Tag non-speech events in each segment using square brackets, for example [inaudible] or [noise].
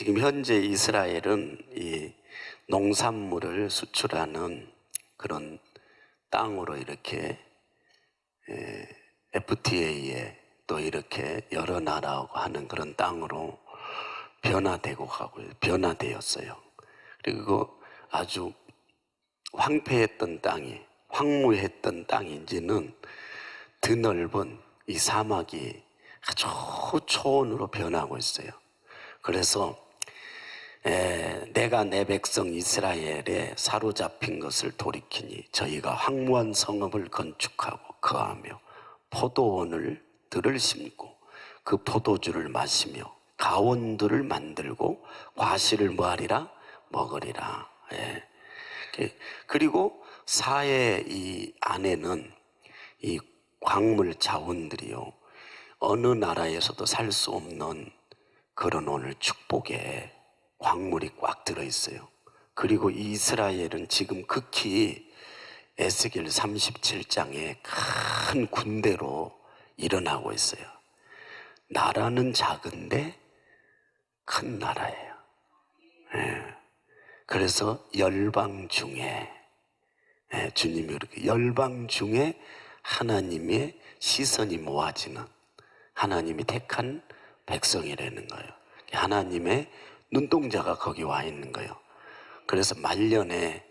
지금 현재 이스라엘은 이 농산물을 수출하는 그런 땅으로 이렇게 에, FTA에 또 이렇게 여러 나라하고 하는 그런 땅으로 변화되고 가고 변화되었어요. 그리고 아주 황폐했던 땅이 황무했던 땅인지는 드넓은 이 사막이 아주 초원으로 변하고 있어요. 그래서 에, 내가 내 백성 이스라엘에 사로잡힌 것을 돌이키니 저희가 황무한 성읍을 건축하고 거하며 포도원을 들을 심고 그 포도주를 마시며 가원들을 만들고 과실을 뭐하리라 먹으리라. 예. 그- 그리고 사해 이 안에는 이 광물 자원들이요 어느 나라에서도 살 수 없는 그런 오늘 축복에 광물이 꽉 들어 있어요. 그리고 이스라엘은 지금 극히 에스겔 37장에 큰 군대로 일어나고 있어요. 나라는 작은데 큰 나라예요. 예. 그래서 열방 중에 예, 주님이 이렇게 열방 중에 하나님의 시선이 모아지는 하나님이 택한 백성이라는 거예요. 하나님의 눈동자가 거기 와 있는 거예요. 그래서 말년에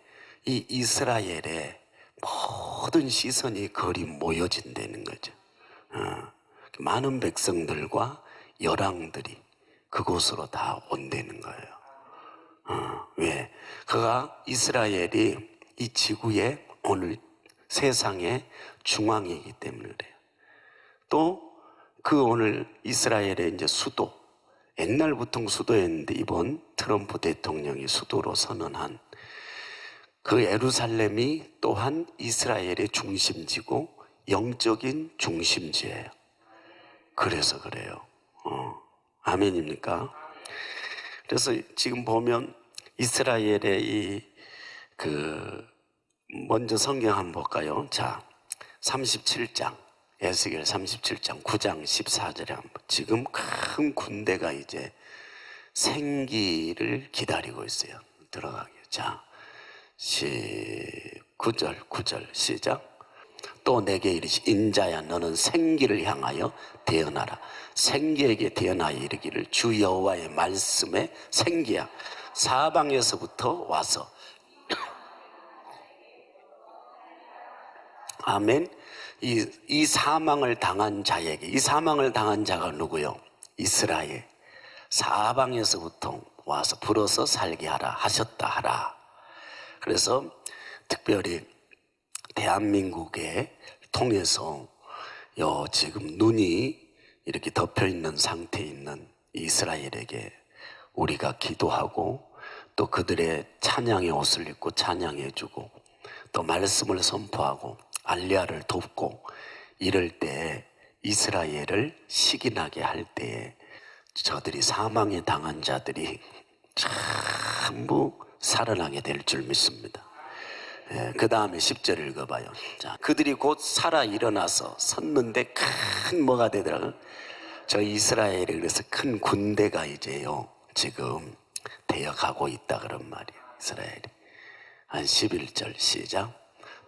이 이스라엘의 모든 시선이 거리 모여진다는 거죠. 어, 많은 백성들과 열왕들이 그곳으로 다 온다는 거예요. 어, 왜? 그가 이스라엘이 이 지구의 오늘 세상의 중앙이기 때문에 그래요. 또 그 오늘 이스라엘의 이제 수도, 옛날부터 수도였는데 이번 트럼프 대통령이 수도로 선언한 그 예루살렘이 또한 이스라엘의 중심지고 영적인 중심지예요. 그래서 그래요. 어, 아멘입니까? 그래서 지금 보면 이스라엘의 이 그 먼저 성경 한번 볼까요? 자, 37장 에스겔 37장 9장 14절에 한번 지금 큰 군대가 이제 생기를 기다리고 있어요. 들어가게. 자, 시 9절 9절 시작. 또 내게 이르시 인자야 너는 생기를 향하여 대언하라 생기에게 대언하여 이르기를 주 여호와의 말씀에 생기야 사방에서부터 와서 아멘 이, 이 사망을 당한 자에게 이 사망을 당한 자가 누구요? 이스라엘. 사방에서부터 와서 불어서 살게 하라 하셨다 하라. 그래서 특별히 대한민국에 통해서 요 지금 눈이 이렇게 덮여 있는 상태에 있는 이스라엘에게 우리가 기도하고 또 그들의 찬양의 옷을 입고 찬양해 주고 또 말씀을 선포하고 알리아를 돕고 이럴 때 이스라엘을 시기나게 할 때에 저들이 사망에 당한 자들이 전부 살아나게 될 줄 믿습니다. 그 다음에 10절 읽어봐요. 자, 그들이 곧 살아 일어나서 섰는데 큰 뭐가 되더라고요. 저 이스라엘이 그래서 큰 군대가 이제요, 지금 되어가고 있다 그런 말이에요. 이스라엘이. 한 11절 시작.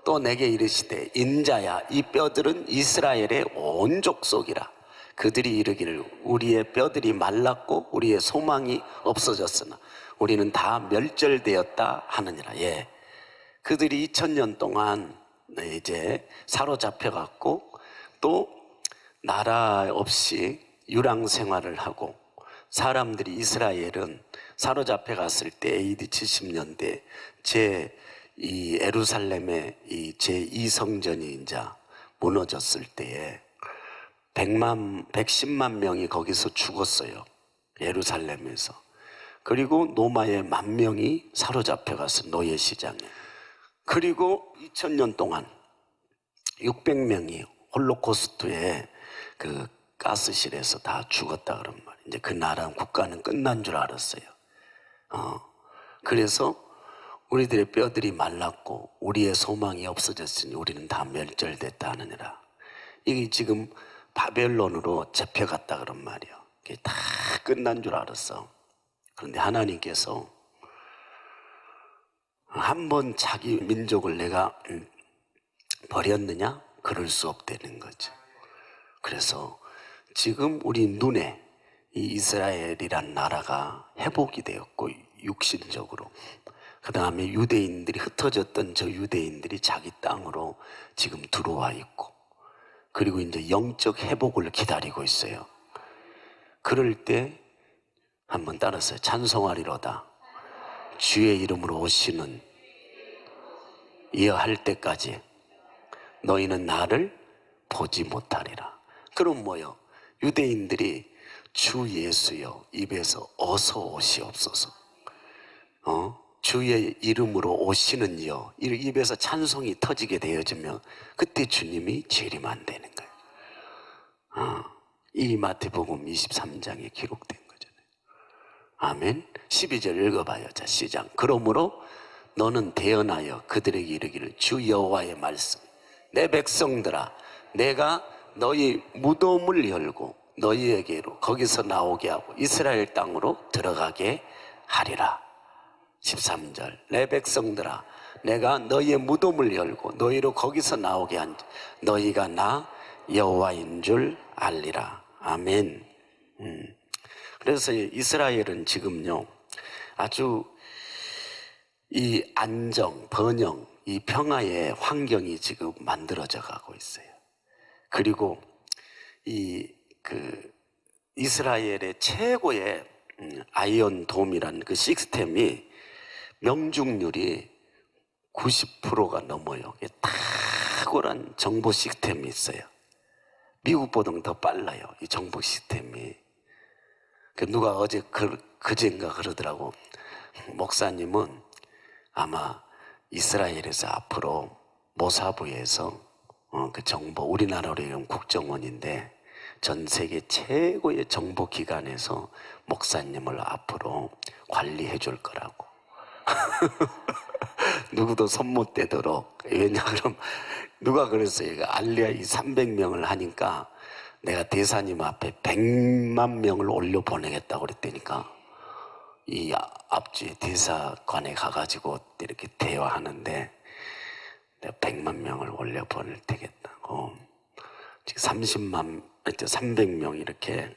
또 내게 이르시되 인자야 이 뼈들은 이스라엘의 온 족속이라. 그들이 이르기를 우리의 뼈들이 말랐고 우리의 소망이 없어졌으나 우리는 다 멸절되었다 하느니라. 예. 그들이 2000년 동안 이제 사로잡혀 갖고 또 나라 없이 유랑 생활을 하고 사람들이 이스라엘은 사로잡혀 갔을 때 AD 70년대 제 이 에루살렘의 이 제2 성전이 이제 무너졌을 때에 100만 110만 명이 거기서 죽었어요. 예루살렘에서. 그리고 노마의 만 명이 사로잡혀 가서 노예 시장에. 그리고 2000년 동안 600명이 홀로코스트에 그 가스실에서 다 죽었다 그런 말. 이제 그 나라 국가는 끝난 줄 알았어요. 어. 그래서 우리들의 뼈들이 말랐고 우리의 소망이 없어졌으니 우리는 다 멸절됐다 하느니라. 이게 지금 바벨론으로 잡혀갔다 그런 말이요. 이게 다 끝난 줄 알았어. 그런데 하나님께서 한 번 자기 민족을 내가 음, 버렸느냐? 그럴 수 없다는 거죠. 그래서 지금 우리 눈에 이 이스라엘이란 나라가 회복이 되었고 육신적으로 그 다음에 유대인들이 흩어졌던 저 유대인들이 자기 땅으로 지금 들어와 있고 그리고 이제 영적 회복을 기다리고 있어요. 그럴 때 한번 따라서 찬송하리로다. 주의 이름으로 오시는 이어 할 때까지 너희는 나를 보지 못하리라. 그럼 뭐요? 유대인들이 주 예수여 입에서 어서 오시옵소서. 어? 주의 이름으로 오시는 이 입에서 찬송이 터지게 되어지면 그때 주님이 재림안 되는 거예요. 어, 이 마태복음 23장에 기록된 거잖아요. 아멘. 12절 읽어봐요. 자, 시작. 그러므로 너는 대언하여 그들에게 이르기를 주 여호와의 말씀. 내 백성들아, 내가 너희 무덤을 열고 너희에게로 거기서 나오게 하고 이스라엘 땅으로 들어가게 하리라. 13절. 내 백성들아 내가 너희의 무덤을 열고 너희로 거기서 나오게 한 너희가 나 여호와인 줄 알리라. 아멘. 음. 그래서 이스라엘은 지금요 아주 이 안정 번영 이 평화의 환경이 지금 만들어져 가고 있어요. 그리고 이 그 이스라엘의 최고의 음, 아이언 돔이라는 그 시스템이 명중률이 90%가 넘어요. 탁월한 정보 시스템이 있어요. 미국보다 더 빨라요. 이 정보 시스템이. 그 누가 어제 그, 그젠가 그러더라고. 목사님은 아마 이스라엘에서 앞으로 모사부에서 어, 그 정보, 우리나라로 이런 국정원인데 전 세계 최고의 정보 기관에서 목사님을 앞으로 관리해 줄 거라고. [laughs] 누구도 손 못 대도록. 왜냐, 그럼, 누가 그랬어요? 알리아 이 300명을 하니까 내가 대사님 앞에 100만 명을 올려 보내겠다고 그랬다니까. 이 앞주에 대사관에 가가지고 이렇게 대화하는데 내가 100만 명을 올려 보낼 테겠다고. 지금 30만, 300명 이렇게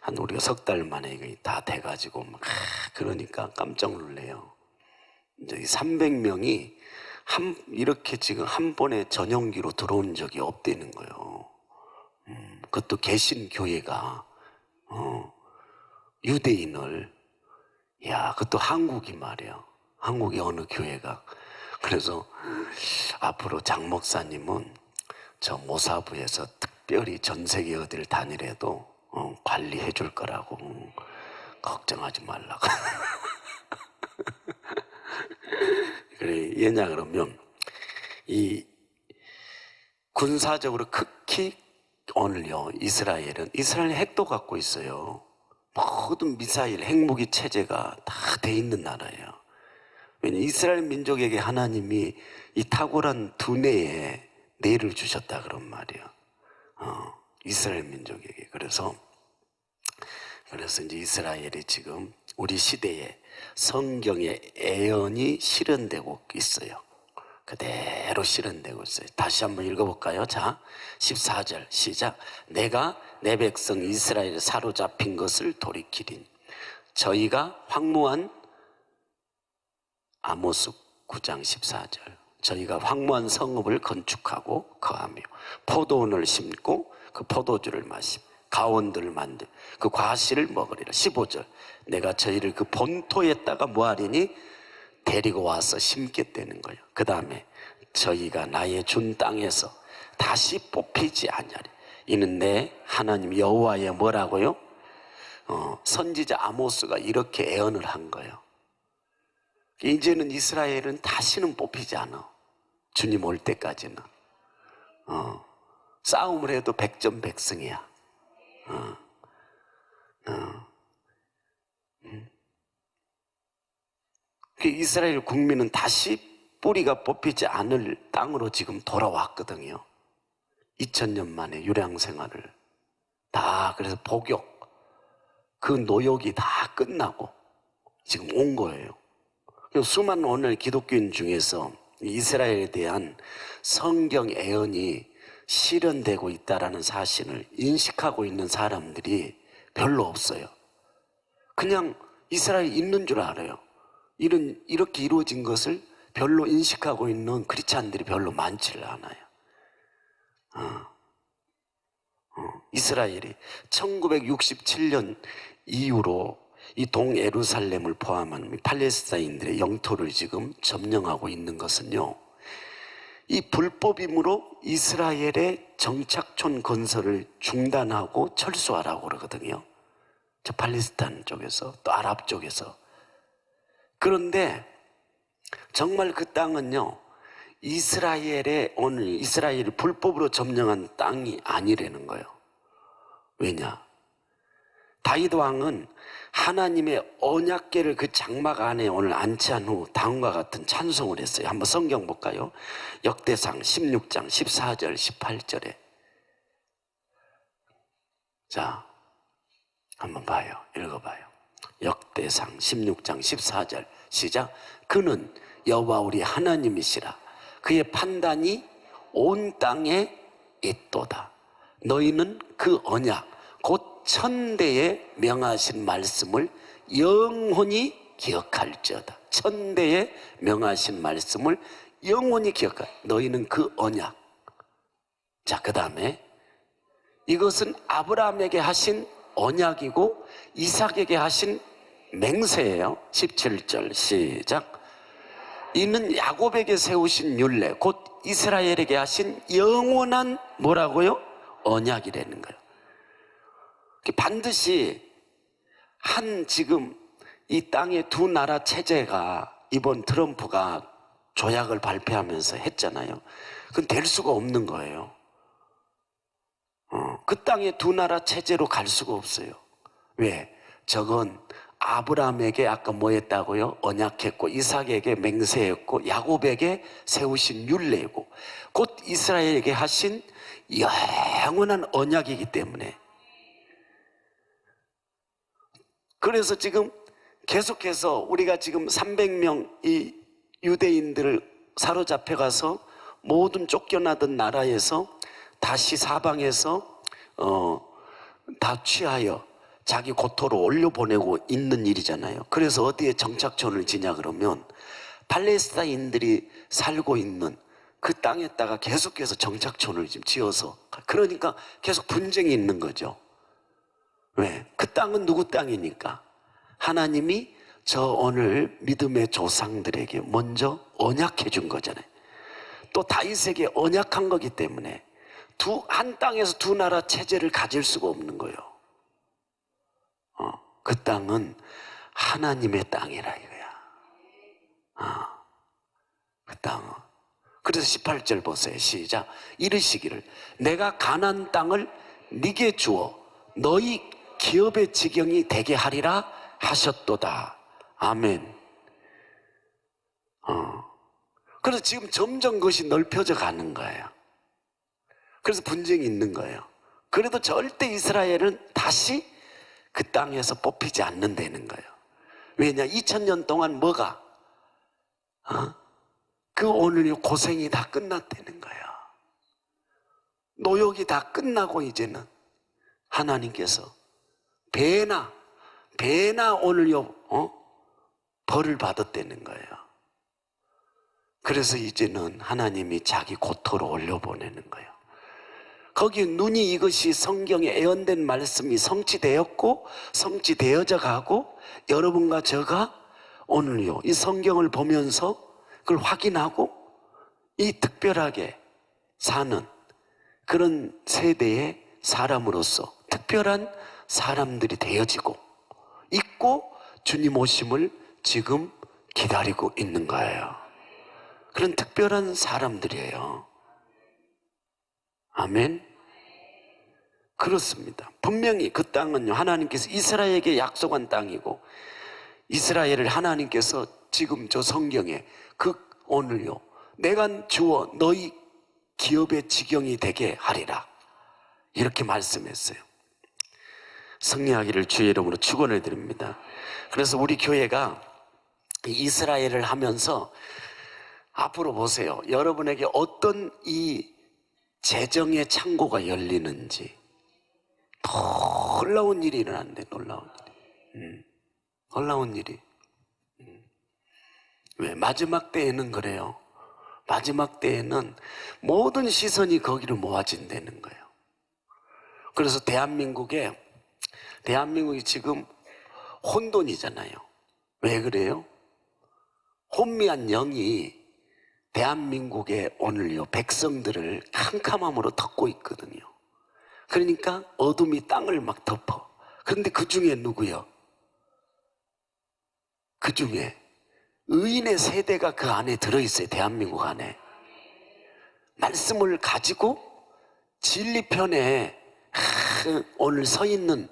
한 우리가 석 달 만에 이거 다 돼가지고 막 그러니까 깜짝 놀래요. 이제 300명이 한, 이렇게 지금 한 번에 전용기로 들어온 적이 없다는 거예요. 음, 그것도 개신 교회가, 어, 유대인을, 야, 그것도 한국이 말이야. 한국의 어느 교회가. 그래서 앞으로 장 목사님은 저 모사부에서 특별히 전 세계 어디를 다니래도 어, 관리해 줄 거라고. 음, 걱정하지 말라고. [laughs] 왜냐 그러면 이 군사적으로 극히 오늘요 이스라엘은 이스라엘 핵도 갖고 있어요. 모든 미사일, 핵무기 체제가 다 돼 있는 나라예요. 왜냐 이스라엘 민족에게 하나님이 이 탁월한 두뇌에 뇌를 주셨다 그런 말이에요. 어, 이스라엘 민족에게 그래서 그래서 이제 이스라엘이 지금 우리 시대에 성경의 애언이 실현되고 있어요. 그대로 실현되고 있어요. 다시 한번 읽어볼까요? 자, 14절 시작. 내가 내 백성 이스라엘에 사로잡힌 것을 돌이키린 저희가 황무한 아모스 9장 14절 저희가 황무한 성읍을 건축하고 거하며 포도원을 심고 그 포도주를 마시며 가온들을 만들 그 과실을 먹으리라. 15절. 내가 저희를 그 본토에다가 뭐하리니 데리고 와서 심겠다는 거예요. 그 다음에 저희가 나의 준 땅에서 다시 뽑히지 않냐리. 이는 내 하나님 여호와의 뭐라고요? 어, 선지자 아모스가 이렇게 애언을 한 거예요. 이제는 이스라엘은 다시는 뽑히지 않아 주님 올 때까지는. 어, 싸움을 해도 백전백승이야 어, 어. 음. 그 이스라엘 국민은 다시 뿌리가 뽑히지 않을 땅으로 지금 돌아왔거든요. 2000년 만에 유량 생활을 다 그래서 복역 그 노역이 다 끝나고 지금 온 거예요. 수많은 오늘 기독교인 중에서 이스라엘에 대한 성경 애언이 실현되고 있다라는 사실을 인식하고 있는 사람들이 별로 없어요. 그냥 이스라엘이 있는 줄 알아요. 이런, 이렇게 이루어진 것을 별로 인식하고 있는 크리스찬들이 별로 많지를 않아요. 어. 어. 이스라엘이 1967년 이후로 이 동에루살렘을 포함한 팔레스타인들의 영토를 지금 점령하고 있는 것은요. 이 불법임으로 이스라엘의 정착촌 건설을 중단하고 철수하라고 그러거든요. 저 팔레스타인 쪽에서 또 아랍 쪽에서. 그런데 정말 그 땅은요. 이스라엘의 오늘 이스라엘이 불법으로 점령한 땅이 아니라는 거예요. 왜냐? 다윗 왕은 하나님의 언약궤를 그 장막 안에 오늘 안치한 후 다음과 같은 찬송을 했어요. 한번 성경 볼까요? 역대상 16장 14절 18절에 자 한번 봐요. 읽어봐요. 역대상 16장 14절 시작 그는 여호와 우리 하나님이시라 그의 판단이 온 땅에 있도다 너희는 그 언약 곧 천대에 명하신 말씀을 영원히 기억할지어다 천대에 명하신 말씀을 영원히 기억할 너희는 그 언약 자 그 다음에 이것은 아브라함에게 하신 언약이고 이삭에게 하신 맹세예요. 17절 시작. 이는 야곱에게 세우신 율례 곧 이스라엘에게 하신 영원한 뭐라고요? 언약이라는 거예요. 반드시 한 지금 이 땅의 두 나라 체제가 이번 트럼프가 조약을 발표하면서 했잖아요. 그건 될 수가 없는 거예요. 어, 그 땅에 두 나라 체제로 갈 수가 없어요. 왜? 저건 아브라함에게 아까 뭐 했다고요? 언약했고 이삭에게 맹세했고 야곱에게 세우신 율례고 곧 이스라엘에게 하신 영원한 언약이기 때문에 그래서 지금 계속해서 우리가 지금 300명 이 유대인들을 사로잡혀 가서 모든 쫓겨나던 나라에서 다시 사방에서 어, 다 취하여 자기 고토로 올려보내고 있는 일이잖아요. 그래서 어디에 정착촌을 지냐 그러면 팔레스타인들이 살고 있는 그 땅에다가 계속해서 정착촌을 지금 지어서 그러니까 계속 분쟁이 있는 거죠. 왜? 그 땅은 누구 땅이니까? 하나님이 저 오늘 믿음의 조상들에게 먼저 언약해 준 거잖아요. 또 다윗에게 언약한 거기 때문에 두, 한 땅에서 두 나라 체제를 가질 수가 없는 거예요. 어, 그 땅은 하나님의 땅이라 이거야. 어, 그 땅은. 그래서 18절 보세요. 시작. 이르시기를 내가 가난 땅을 네게 주어 너희 기업의 지경이 되게 하리라 하셨도다. 아멘. 어. 그래서 지금 점점 그것이 넓혀져 가는 거예요. 그래서 분쟁이 있는 거예요. 그래도 절대 이스라엘은 다시 그 땅에서 뽑히지 않는다는 거예요. 왜냐? 2000년 동안 뭐가? 어? 그 오늘 고생이 다 끝났다는 거예요. 노역이 다 끝나고 이제는 하나님께서 배나 배나 오늘요 어? 벌을 받았다는 거예요. 그래서 이제는 하나님이 자기 고토로 올려보내는 거예요. 거기 눈이 이것이 성경에 애언된 말씀이 성취되었고 성취되어져 가고 여러분과 저가 오늘요 이 성경을 보면서 그걸 확인하고 이 특별하게 사는 그런 세대의 사람으로서 특별한 사람들이 되어지고 있고 주님 오심을 지금 기다리고 있는 거예요. 그런 특별한 사람들이에요. 아멘. 그렇습니다. 분명히 그 땅은요, 하나님께서 이스라엘에게 약속한 땅이고, 이스라엘을 하나님께서 지금 저 성경에 그 오늘요, 내가 주어 너희 기업의 지경이 되게 하리라. 이렇게 말씀했어요. 승리하기를 주의 이름으로 축원을 드립니다. 그래서 우리 교회가 이 이스라엘을 하면서 앞으로 보세요. 여러분에게 어떤 이 재정의 창고가 열리는지 놀라운 일이 일어난대. 놀라운 일이. 음, 놀라운 일이. 음. 왜 마지막 때에는 그래요. 마지막 때에는 모든 시선이 거기로 모아진다는 거예요. 그래서 대한민국에 대한민국이 지금 혼돈이잖아요. 왜 그래요? 혼미한 영이 대한민국의 오늘요 백성들을 캄캄함으로 덮고 있거든요. 그러니까 어둠이 땅을 막 덮어. 그런데 그 중에 누구요? 그 중에 의인의 세대가 그 안에 들어있어요. 대한민국 안에. 말씀을 가지고 진리편에 하, 오늘 서 있는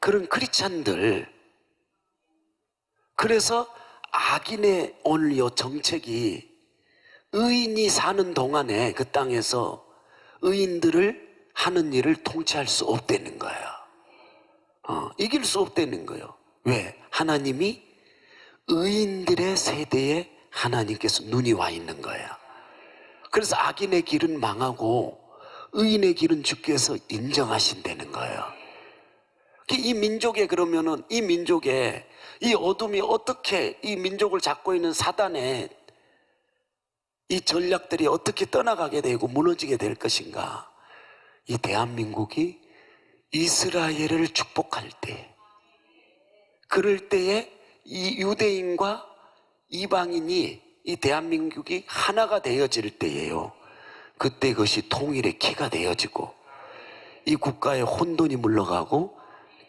그런 크리스찬들. 그래서 악인의 오늘 요 정책이 의인이 사는 동안에 그 땅에서 의인들을 하는 일을 통치할 수 없다는 거예요. 어, 이길 수 없다는 거예요. 왜? 하나님이 의인들의 세대에 하나님께서 눈이 와 있는 거예요. 그래서 악인의 길은 망하고 의인의 길은 주께서 인정하신다는 거예요. 이 민족에 그러면은 이 민족에 이 어둠이 어떻게 이 민족을 잡고 있는 사단의 이 전략들이 어떻게 떠나가게 되고 무너지게 될 것인가? 이 대한민국이 이스라엘을 축복할 때, 그럴 때에 이 유대인과 이방인이 이 대한민국이 하나가 되어질 때예요. 그때 그것이 통일의 키가 되어지고 이 국가의 혼돈이 물러가고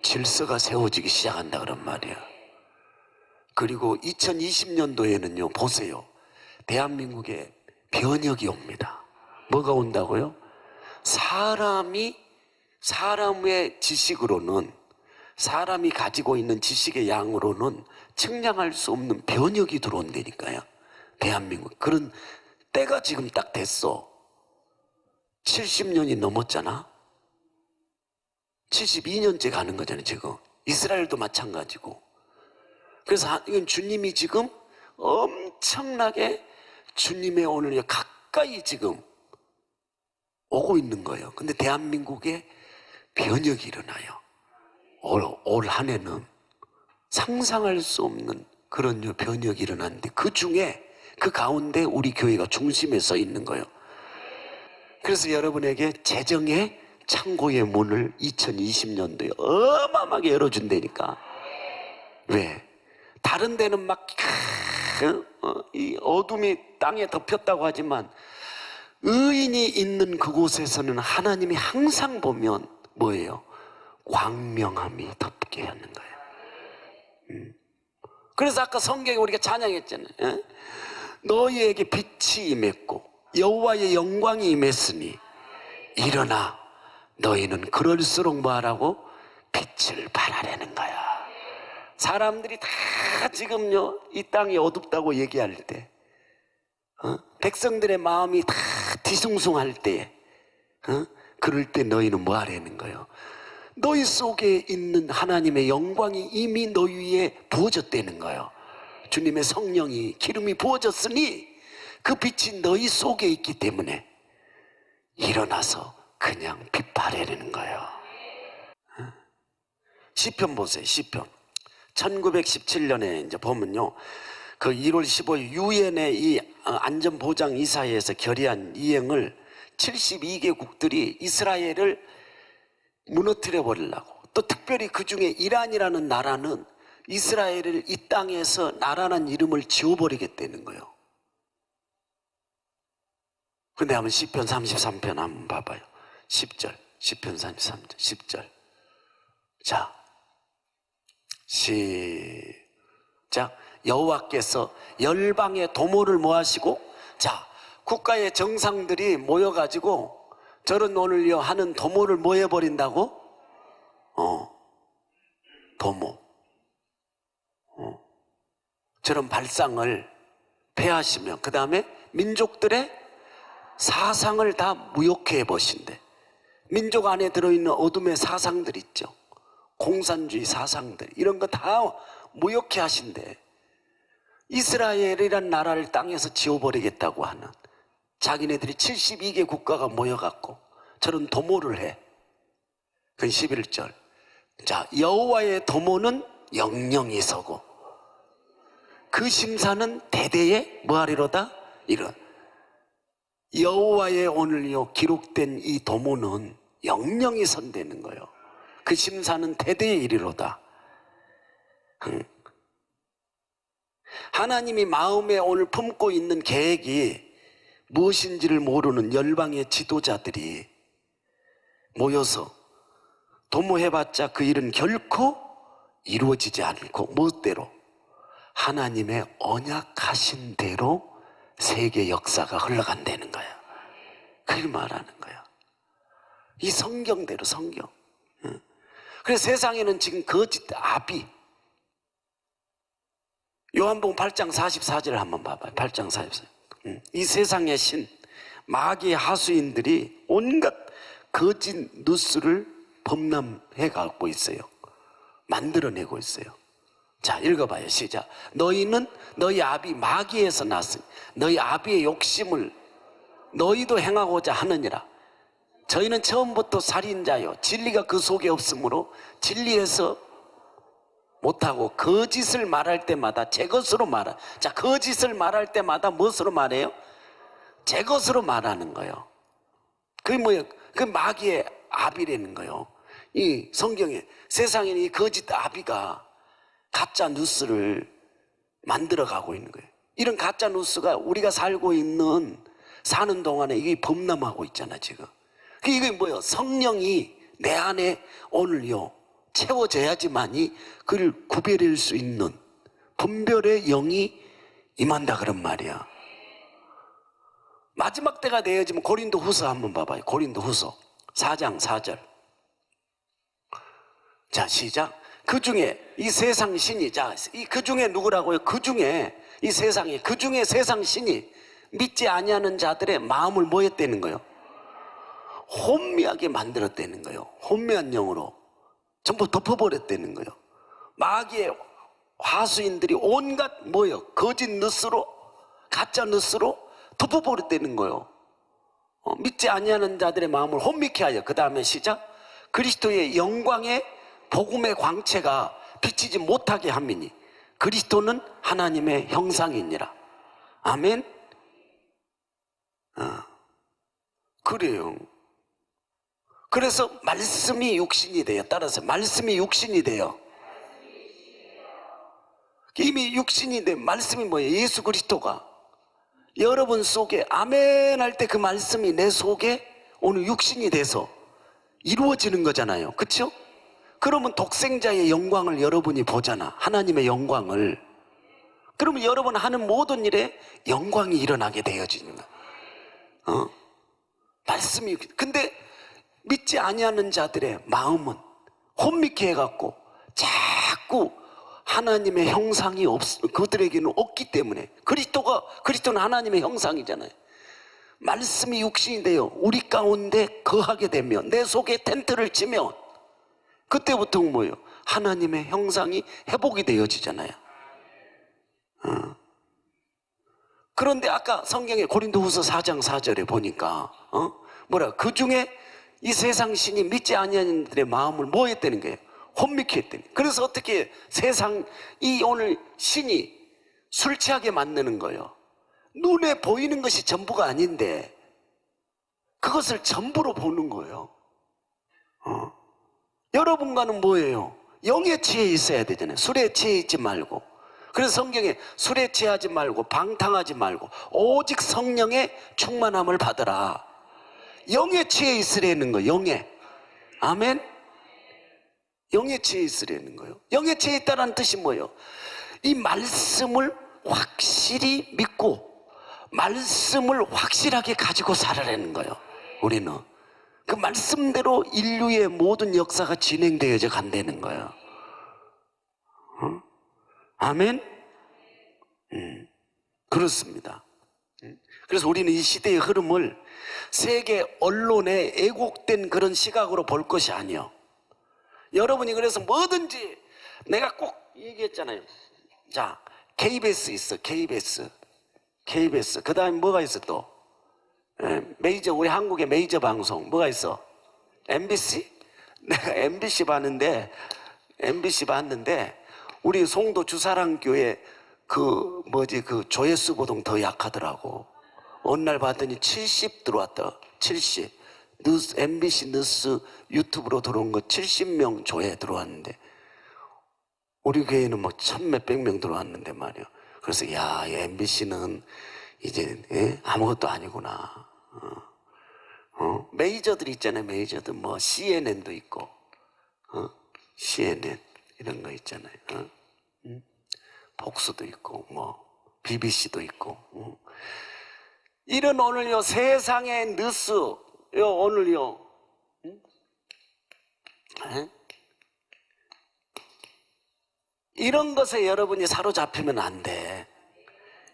질서가 세워지기 시작한다 그런 말이야. 그리고 2020년도에는요, 보세요. 대한민국에 변혁이 옵니다. 뭐가 온다고요? 사람이, 사람의 지식으로는, 사람이 가지고 있는 지식의 양으로는 측량할 수 없는 변혁이 들어온다니까요. 대한민국. 그런 때가 지금 딱 됐어. 70년이 넘었잖아. 72년째 가는 거잖아요, 지금. 이스라엘도 마찬가지고. 그래서 이건 주님이 지금 엄청나게 주님의 오늘 가까이 지금 오고 있는 거예요. 근데 대한민국에 변혁이 일어나요. 올, 올 한 해는 상상할 수 없는 그런 변혁이 일어났는데 그 중에 그 가운데 우리 교회가 중심에 서 있는 거예요. 그래서 여러분에게 재정의 창고의 문을 2020년도에 어마어마하게 열어준다니까. 왜? 다른 데는 막, 어, 이 어둠이 땅에 덮였다고 하지만, 의인이 있는 그곳에서는 하나님이 항상 보면 뭐예요? 광명함이 덮게 하는 거예요. 음. 그래서 아까 성경에 우리가 찬양했잖아요. 예? 너희에게 빛이 임했고 여호와의 영광이 임했으니 일어나 너희는 그럴수록 뭐하라고 빛을 발하라는 거야. 사람들이 다 지금요 이 땅이 어둡다고 얘기할 때, 어? 백성들의 마음이 다 뒤숭숭할 때, 어? 그럴 때 너희는 뭐 하라는 거예요? 너희 속에 있는 하나님의 영광이 이미 너희 위에 부어졌다는 거예요. 주님의 성령이 기름이 부어졌으니 그 빛이 너희 속에 있기 때문에 일어나서 그냥 빛 발하라는 거예요. 어? 시편 보세요. 시편. 1917년에 이제 보면요. 그 1월 15일 유엔의 이 어, 안전보장 이사회에서 결의한 이행을 72개국들이 이스라엘을 무너뜨려 버리려고 또 특별히 그 중에 이란이라는 나라는 이스라엘을 이 땅에서 나라는 이름을 지워버리겠다는 거예요. 근데 한번 10편 33편 한번 봐봐요. 10절, 10편 33절, 10절. 자, 시작. 여호와께서 열방의 도모를 모아시고, 자, 국가의 정상들이 모여가지고 저런 오늘요 하는 도모를 모여버린다고? 어, 도모. 어. 저런 발상을 폐하시면, 그 다음에 민족들의 사상을 다 무욕해 보신대. 민족 안에 들어있는 어둠의 사상들 있죠. 공산주의 사상들 이런 거 다 무효케 하신대. 이스라엘이란 나라를 땅에서 지워버리겠다고 하는 자기네들이 72개 국가가 모여갖고 저런 도모를 해. 그 11절. 자, 여호와의 도모는 영영이 서고 그 심사는 대대에 뭐하리로다? 이런. 여호와의 오늘 요 기록된 이 도모는 영영이 선되는 거예요. 그 심사는 대대에 이르로다. 응. 하나님이 마음에 오늘 품고 있는 계획이 무엇인지를 모르는 열방의 지도자들이 모여서 도모해봤자 그 일은 결코 이루어지지 않고 멋대로 하나님의 언약하신 대로 세계 역사가 흘러간다는 거야. 그걸 말하는 거야. 이 성경대로 성경. 응. 그래서 세상에는 지금 거짓 아비 요한복음 8장 44절을 한번 봐봐요. 8장 44절. 응. 이 세상의 신 마귀의 하수인들이 온갖 거짓 뉴스를 범람해 갖고 있어요. 만들어내고 있어요. 자, 읽어봐요. 시작. 너희는 너희 아비 마귀에서 났으니 너희 아비의 욕심을 너희도 행하고자 하느니라. 저희는 처음부터 살인자요. 진리가 그 속에 없으므로 진리에서 못하고 거짓을 말할 때마다 제 것으로 말하. 자, 거짓을 말할 때마다 무엇으로 말해요? 제 것으로 말하는 거예요. 그게 뭐예요? 그 마귀의 아비라는 거예요. 이 성경에 세상에 이 거짓 아비가 가짜 뉴스를 만들어 가고 있는 거예요. 이런 가짜 뉴스가 우리가 살고 있는 사는 동안에 이게 범람하고 있잖아, 지금. 그 이게 뭐예요? 성령이 내 안에 오늘요, 채워져야지만이 그를 구별할 수 있는 분별의 영이 임한다 그런 말이야. 마지막 때가 되어지면 고린도 후서 한번 봐봐요. 고린도 후서 4장 4절. 자, 시작. 그 중에 이 세상 신이, 자, 이 그 중에 누구라고요? 그 중에 이 세상에, 그 중에 세상 신이 믿지 아니하는 자들의 마음을 뭐 했다는 거예요? 혼미하게 만들었다는 거예요. 혼미한 영으로. 전부 덮어버렸다는 거예요. 마귀의 화수인들이 온갖 뭐요? 거짓 뉴스로, 가짜 뉴스로 덮어버렸다는 거예요. 어, 믿지 아니하는 자들의 마음을 혼미케 하여 그 다음에 시작 그리스도의 영광의 복음의 광채가 비치지 못하게 함이니 그리스도는 하나님의 형상이니라 아멘 어, 그래요 그래서 말씀이 육신이 돼요 따라서 말씀이 육신이 돼요 이미 육신이 된 말씀이 뭐예요 예수 그리스도가 여러분 속에 아멘 할 때 그 말씀이 내 속에 오늘 육신이 돼서 이루어지는 거잖아요. 그렇죠? 그러면 독생자의 영광을 여러분이 보잖아. 하나님의 영광을. 그러면 여러분 하는 모든 일에 영광이 일어나게 되어지는 거야. 어? 말씀이 근데 믿지 아니하는 자들의 마음은 혼미케 해갖고 자꾸 하나님의 형상이 없, 그들에게는 없기 때문에 그리스도가 그리스도는 하나님의 형상이잖아요. 말씀이 육신이 되어 우리 가운데 거하게 되면 내 속에 텐트를 치면 그때부터 뭐예요? 하나님의 형상이 회복이 되어지잖아요. 어. 그런데 아까 성경에 고린도후서 4장 4절에 보니까 어? 뭐라 그 중에 이 세상 신이 믿지 아니하는 들의 마음을 뭐 했다는 거예요? 혼미케 했더니 그래서 어떻게 세상 이 오늘 신이 술 취하게 만드는 거예요 눈에 보이는 것이 전부가 아닌데 그것을 전부로 보는 거예요 어. 여러분과는 뭐예요? 영에 취해 있어야 되잖아요 술에 취해 있지 말고 그래서 성경에 술에 취하지 말고 방탕하지 말고 오직 성령의 충만함을 받으라 영에 취해 있으라는 거예요 영에 아멘 영에 취해 있으려는 거예요. 영에 취해 있다는 뜻이 뭐예요? 이 말씀을 확실히 믿고 말씀을 확실하게 가지고 살아라는 거예요. 우리는 그 말씀대로 인류의 모든 역사가 진행되어져 간다는 거예요. 어? 아멘? 음, 그렇습니다. 음. 그래서 우리는 이 시대의 흐름을 세계 언론에 애곡된 그런 시각으로 볼 것이 아니요. 여러분이 그래서 뭐든지 내가 꼭 얘기했잖아요. 자, KBS 있어, KBS. KBS. 그 다음에 뭐가 있어 또? 예, 메이저, 우리 한국의 메이저 방송. 뭐가 있어? MBC? [laughs] 내가 MBC 봤는데, MBC 봤는데, 우리 송도 주사랑 교회 그 뭐지 그 조회수보다 더 약하더라고. 어느 날 봤더니 70 들어왔다. 70. 뉴스, MBC 뉴스 유튜브로 들어온 거 70명 조회 들어왔는데, 우리 교회는 뭐 천 몇백 명 들어왔는데 말이야. 그래서 야, MBC는 이제 예? 아무것도 아니구나. 어? 어? 메이저들 있잖아요, 메이저들 뭐 CNN도 있고, 어? CNN 이런 거 있잖아요. 어? 음? 폭스도 있고, 뭐 BBC도 있고. 어? 이런 오늘요 세상의 뉴스, 요 오늘요. 이런 것에 여러분이 사로잡히면 안 돼.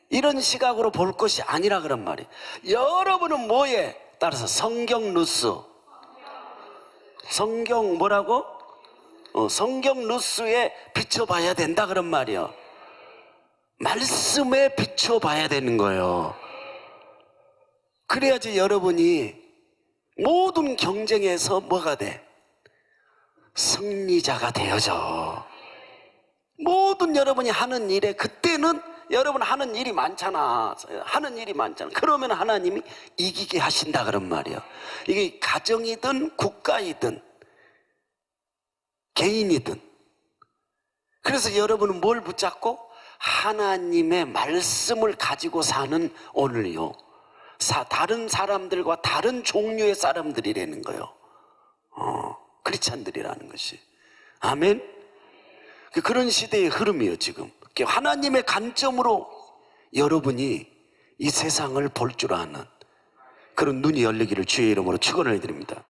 이런 시각으로 볼 것이 아니라 그런 말이에요. 여러분은 뭐에 따라서 성경 뉴스. 성경 뭐라고? 어, 성경 뉴스에 비춰봐야 된다 그런 말이요. 말씀에 비춰봐야 되는 거예요. 그래야지 여러분이 모든 경쟁에서 뭐가 돼? 승리자가 되어져. 모든 여러분이 하는 일에 그때는 여러분 하는 일이 많잖아. 하는 일이 많잖아. 그러면 하나님이 이기게 하신다 그런 말이에요. 이게 가정이든 국가이든 개인이든. 그래서 여러분은 뭘 붙잡고 하나님의 말씀을 가지고 사는 오늘요. 사, 다른 사람들과 다른 종류의 사람들이라는 거요. 어, 크리스찬들이라는 것이. 아멘. 그 그런 시대의 흐름이에요, 지금. 하나님의 관점으로 여러분이 이 세상을 볼 줄 아는 그런 눈이 열리기를 주의 이름으로 축원을 드립니다.